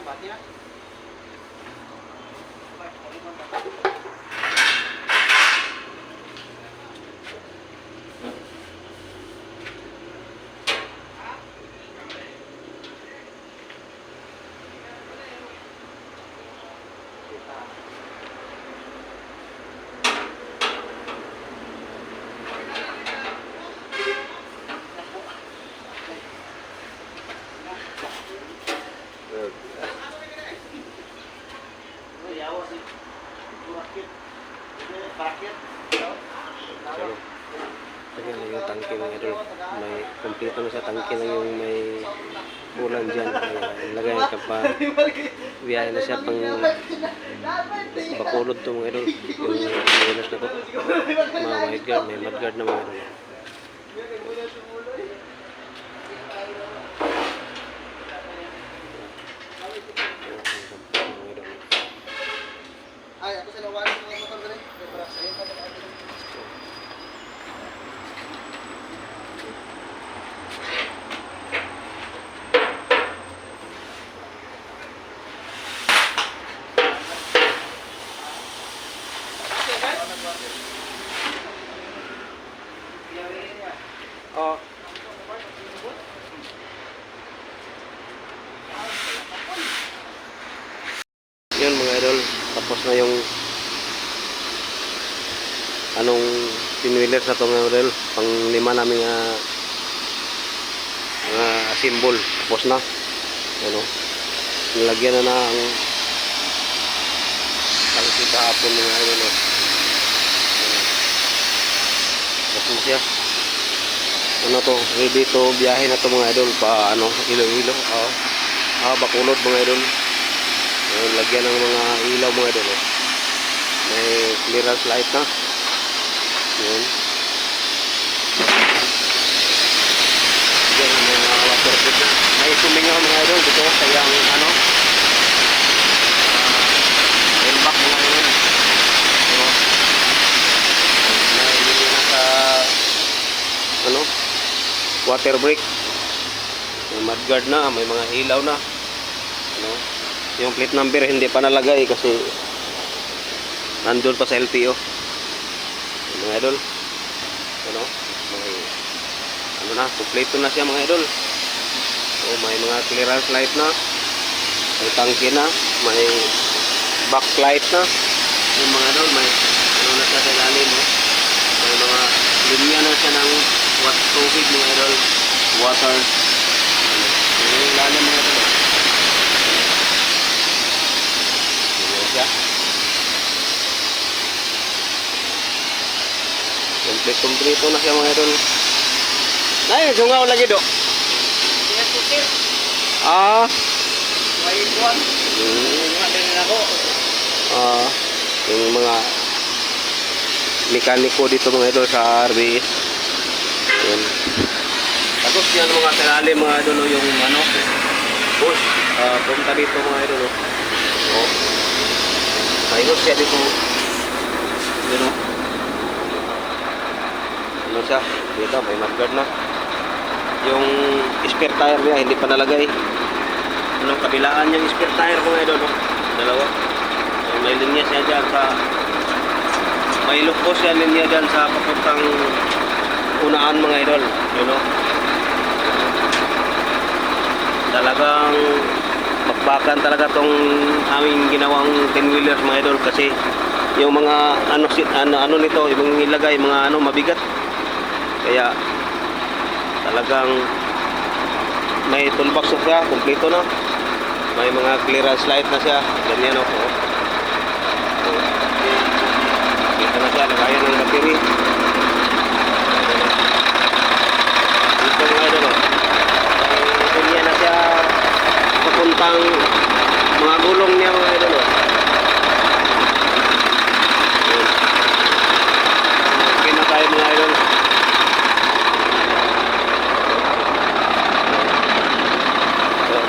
Ah, bati na. Ayan na yung tangke mga idol. May kompleto na siya tangke lang yung may ulan dyan. Lagay ka pa. Biyahe na siya pang bakulod to mga idol. Yung ulas na to. Mga white guard, may mud guard na mga idol. Ay, ako sa nawalan ng mga motor galing. Kaya para sa'yo ka na Oh. Yun mga idol, tapos na yung anong pinwheeler sa itong idol, pang lima namin nga nga symbol, tapos na. Ano, nilagyan na na ang kalisi kahapon mga idol. Ayan. Tapos na siya ano to, ready to biyahe na to mga idol pa ano, ilo-ilo. Oh. Ah, bakulod mga idol. Ayun, lagyan ng mga ilaw mga idol. Oh. May clearance light na. Yun. Yan ang mga waterproof na. May swimming ako mga idol dito. Kaya ano, uh, airbag mga idol. Ano, may hindi na sa ano, water brake. May mudguard na, may mga ilaw na. Ano? Yung plate number hindi pa nalagay kasi nandun pa sa LTO. Mga idol. Ano? May ano na, kompleto na siya mga idol. So, may mga clearance light na. May tangke na, may backlight na. Yung mga idol, may ano na siya sa ilalim. Oh. May mga linya na siya ng wat tubig mga idol. Water. Yung ilalim mga idol. Siya. Complete complete na siya mga idol. Nay, sungaw lagi do. Ah. Hmm. Ah, yung mga mekaniko dito mga idol sa RBS. Yan. Tapos yan mga sarali mga idol yung ano, push. Ah, punta dito mga idol. Oh. Hose siya dito. Yun oh. Ano siya? Dito, may mudguard na. Yung spare tire niya, hindi pa nalagay. Anong kabilaan yung spare tire mga idol. Dalawa. So, may linya siya dyan sa may lukos yan linya dyan sa papuntang unaan mga idol. You know? Talagang bakbakan talaga tong aming ginawang 10 wheelers mga idol kasi yung mga ano ano, ano nito yung ilagay mga ano mabigat kaya talagang may toolbox na siya kompleto na may mga clearance light na siya ganyan o oh. dito na siya lagayan ng battery pang mga gulong niya mga idol. Oh. Okay na tayo mga idol. Oh. Oh.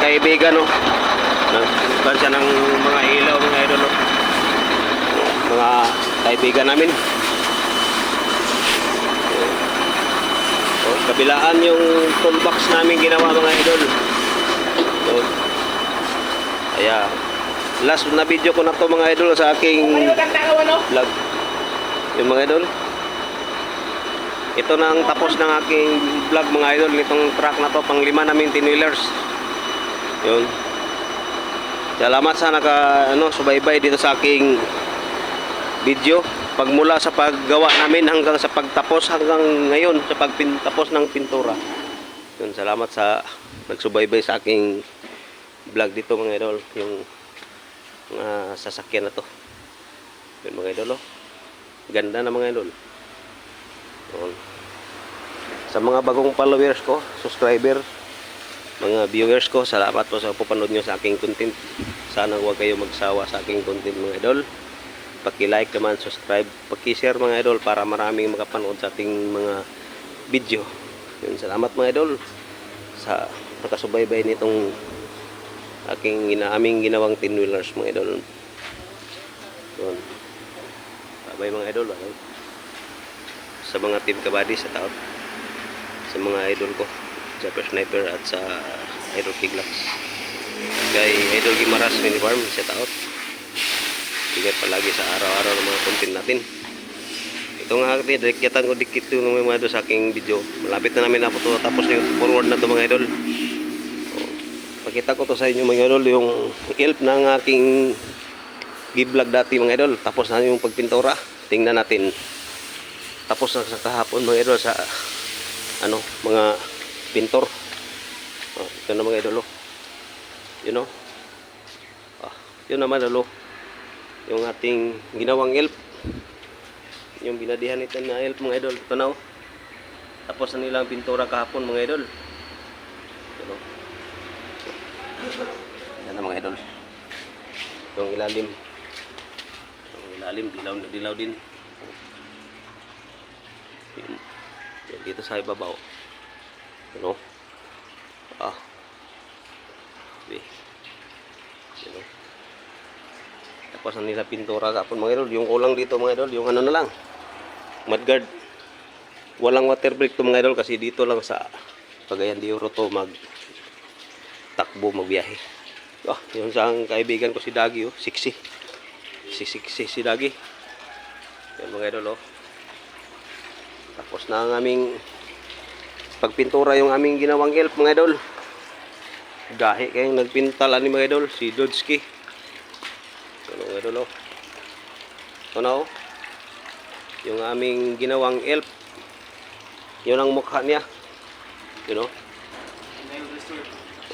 kaibigan no Nagbukan siya ng mga ilaw, mga idol? Mga kaibigan namin. Oh, kabilaan yung toolbox namin ginawa, mga idol. So, kaya, last na video ko na to mga idol sa aking vlog. Yung mga idol. Ito na ang tapos ng aking vlog mga idol. Itong truck na to, pang lima namin tinwheelers. Yun. Salamat sa naka, ano, subaybay dito sa aking video. Pagmula sa paggawa namin hanggang sa pagtapos hanggang ngayon sa pagtapos ng pintura. Yun, salamat sa nagsubaybay sa aking vlog dito mga idol. Yung mga sasakyan na to. Yun mga idol, oh. Ganda na mga idol. Yun. Sa mga bagong followers ko, subscriber, mga viewers ko, salamat po sa pupanood nyo sa aking content. Sana huwag kayo magsawa sa aking content mga idol. Paki-like naman, subscribe, paki-share mga idol para maraming makapanood sa ating mga video. Yun, salamat mga idol sa nakasubaybay nitong aking aming ginawang tinwheelers mga idol. Yun. Bye mga idol. Bye. Sa mga team kabady sa taon. Sa mga idol ko. Japper Sniper at sa Idol Kiglax. Kay Idol Gimaras Mini Farm sa taon. Ingat palagi sa araw-araw ng mga content natin. Ito nga akin, dikitan ko dikit yung mga idol sa aking video. Malapit na namin na po to. Tapos yung forward na to mga idol. Pakita ko to sa inyo mga idol yung help ng aking gi-vlog dati mga idol. Tapos na yung pagpintura. Tingnan natin. Tapos na sa kahapon mga idol sa ano, mga pintor. Oh, ito na mga idol. oh. Yun oh. Yun naman idol. oh. Yung ating ginawang help. Yung binadihan nito na help mga idol. Ito na oh. Tapos na nilang pintura kahapon mga idol. Yun oh. Yan na mga idol. Yung ilalim. Yung ilalim, dilaw na dilaw din. Yun. Dito sa ibabaw. Ano? Ah. Okay. Yan, oh. Tapos ang nila pintura kapon mga idol. Yung kulang dito mga idol, yung ano na lang. Mudguard. Walang water break to mga idol kasi dito lang sa Cagayan de Oro to mag takbo magbiyahe. Ah, yung sa ang kaibigan ko si Dagi oh, siksi. Si siksi si Dagi. Yan mga idol oh. Tapos na ang aming pagpintura yung aming ginawang help mga idol. Gahi kayong nagpintal ani mga idol, si Dodski. Ano mga idol oh. Ito oh. Yung aming ginawang help. Yun ang mukha niya. You know?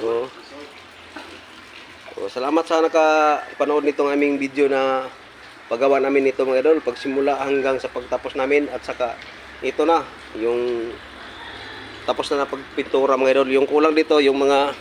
Oo. Oh, salamat sa nakapanood nitong aming video na paggawa namin nito mga idol. Pagsimula hanggang sa pagtapos namin at saka ito na yung tapos na na pagpintura mga idol. Yung kulang dito yung mga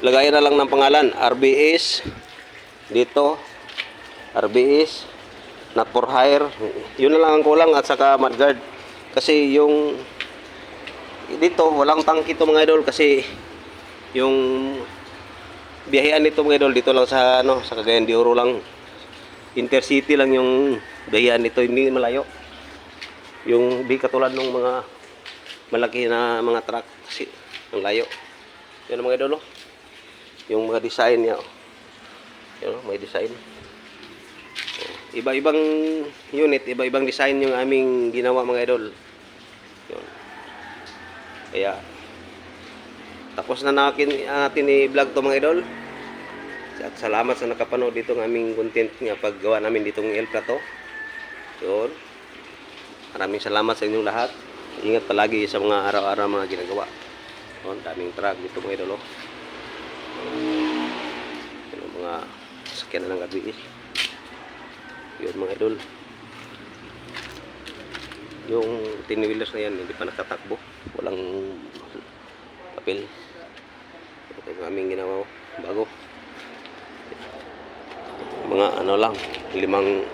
lagayan na lang ng pangalan. RBS dito. RBS not for hire. Yun na lang ang kulang at saka mudguard. Kasi yung dito walang tangki to mga idol kasi yung biyahean nito mga idol dito lang sa ano sa Cagayan de Oro lang intercity lang yung biyahean nito hindi malayo yung di katulad ng mga malaki na mga truck kasi ang layo ang mga idol oh. yung mga design niya oh. yan oh, may design Oh, iba-ibang unit iba-ibang design yung aming ginawa mga idol yun kaya tapos na natin, natin i-vlog to mga idol. At salamat sa nakapanood dito ng aming content nga paggawa namin ditong help na to. Yun. Maraming salamat sa inyong lahat. Ingat palagi sa mga araw-araw mga ginagawa. Yun, daming truck dito mga idol. Oh. Yun, ang mga sakyan na ng gabi. Yun mga idol. Yung tinwheelers na yan, hindi pa nakatakbo. Walang papel. Ito yung aming ginawa bago. Mga ano lang, limang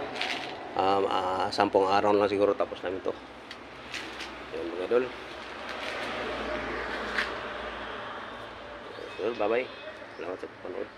um, ah, sampung araw lang siguro tapos namin to mga idol bye bye salamat sa panood.